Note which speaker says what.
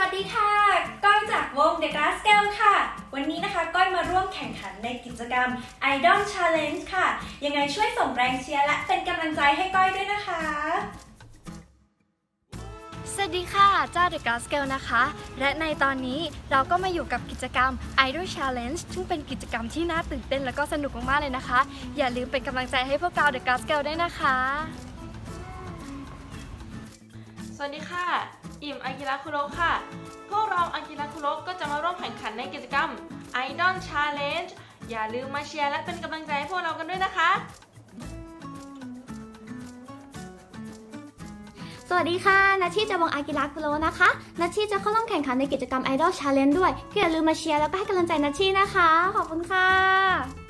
Speaker 1: วัสดีค่ะก้อยจากวง The Glass Girl ค่ะ วันนี้นะคะก้อยมาร่วมแข่งขันในกิจกรรม Idol Challenge ค่ะ ยังไงช่วยส่งแรงเชียร์และเป็นกำลังใจให้ก้อยด้วยนะคะ
Speaker 2: สวัสดีค่ะ เจ้า The Glass Girl นะคะ และในตอนนี้เราก็มาอยู่กับกิจกรรม Idol Challenge ซึ่งเป็นกิจกรรมที่น่าตื่นเต้นและก็สนุกมากๆเลยนะคะ อย่าลืมเป็นกำลังใจให้พวกเรา The Glass Girl ด้วยนะคะ
Speaker 3: สวัสดีค่ะ อิ่มอากิระคุโรค่ะ พวกเราอากิระคุโรก็จะมาร่วมแข่งขันในกิจกรรม Idol Challenge อย่าลืมมาเชียร์และเป็นกำลังใจให้พวกเรากันด้วยนะคะ
Speaker 4: สวัสดีค่ะนัชชีจากวงอากิระคุโรนะคะนัชชีจะเข้าร่วมแข่งขันในกิจกรรม Idol Challenge ด้วยก็อย่าลืมมาเชียร์แล้วก็ให้กำลังใจนัชชีนะคะ ขอบคุณค่ะ